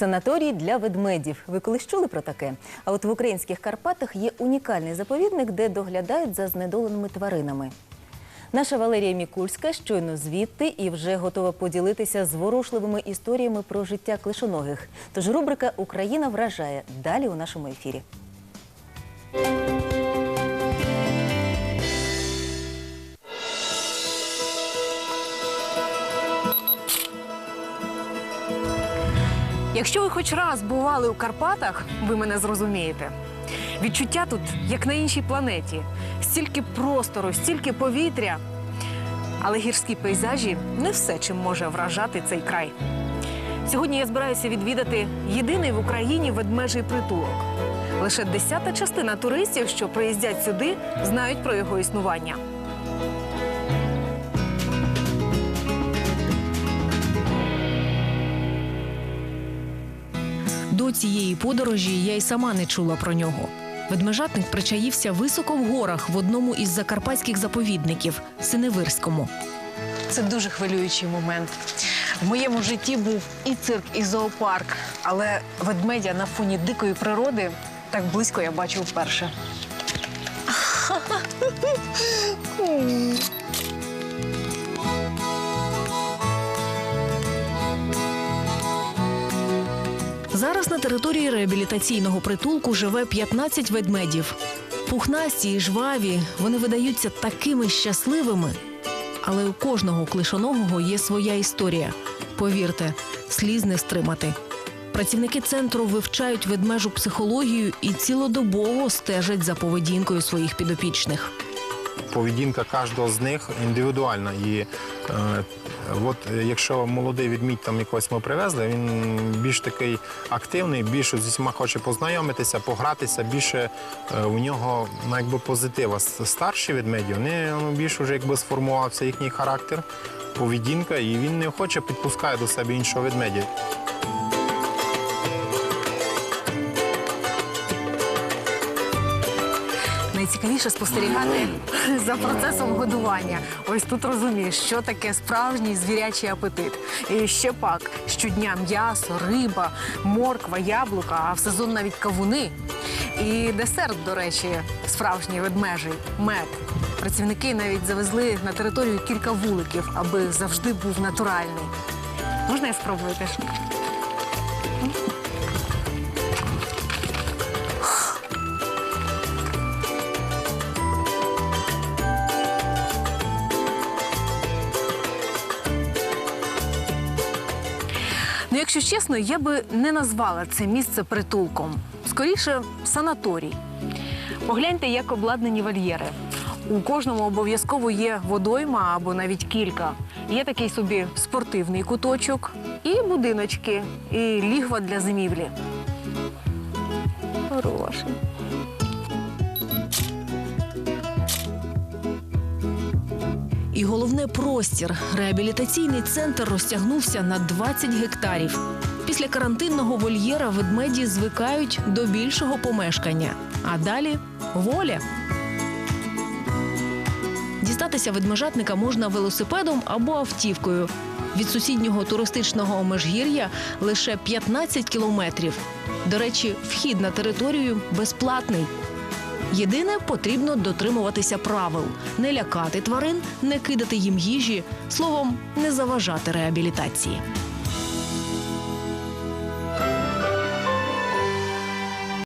Санаторій для ведмедів. Ви колись чули про таке? А от в українських Карпатах є унікальний заповідник, де доглядають за знедоленими тваринами. Наша Валерія Мікульська щойно звідти і вже готова поділитися зворушливими історіями про життя клишоногих. Тож рубрика Україна вражає далі у нашому ефірі. Якщо ви хоч раз бували у Карпатах, ви мене зрозумієте. Відчуття тут, як на іншій планеті, стільки простору, стільки повітря. Але гірські пейзажі не все, чим може вражати цей край. Сьогодні я збираюся відвідати єдиний в Україні ведмежий притулок. Лише десята частина туристів, що приїздять сюди, знають про його існування. До цієї подорожі я й сама не чула про нього. Ведмежатник причаївся високо в горах в одному із закарпатських заповідників Синевирському. Це дуже хвилюючий момент. В моєму житті був і цирк, і зоопарк, але ведмедя на фоні дикої природи так близько я бачу вперше. Зараз на території реабілітаційного притулку живе 15 ведмедів. Пухнасті і жваві, вони видаються такими щасливими. Але у кожного клишоногого є своя історія. Повірте, сліз не стримати. Працівники центру вивчають ведмежу психологію і цілодобово стежать за поведінкою своїх підопічних. Поведінка кожного з них індивідуальна. І е, от е, якщо молодий відмідь там якогось ми привезли, він більш такий активний, більше з усіма хоче познайомитися, погратися, більше е, у нього ну, якби позитива. Старші ведмеді, вони ну, більш вже якби сформувався їхній характер, поведінка, і він не охоче підпускає до себе іншого ведмедя. Найцікавіше спостерігати за процесом годування. Ось тут розумієш, що таке справжній звірячий апетит. І ще пак щодня м'ясо, риба, морква, яблука, а в сезон навіть кавуни. І десерт, до речі, справжній ведмежий мед. Працівники навіть завезли на територію кілька вуликів, аби завжди був натуральний. Можна я спробую теж? Якщо чесно, я би не назвала це місце притулком. Скоріше, санаторій. Погляньте, як обладнані вольєри. У кожному обов'язково є водойма або навіть кілька. Є такий собі спортивний куточок, і будиночки, і лігва для зимівлі. Хороший. Головне простір. Реабілітаційний центр розтягнувся на 20 гектарів. Після карантинного вольєра ведмеді звикають до більшого помешкання. А далі воля. Дістатися ведмежатника можна велосипедом або автівкою. Від сусіднього туристичного межгір'я лише 15 кілометрів. До речі, вхід на територію безплатний. Єдине, потрібно дотримуватися правил: не лякати тварин, не кидати їм їжі, словом, не заважати реабілітації.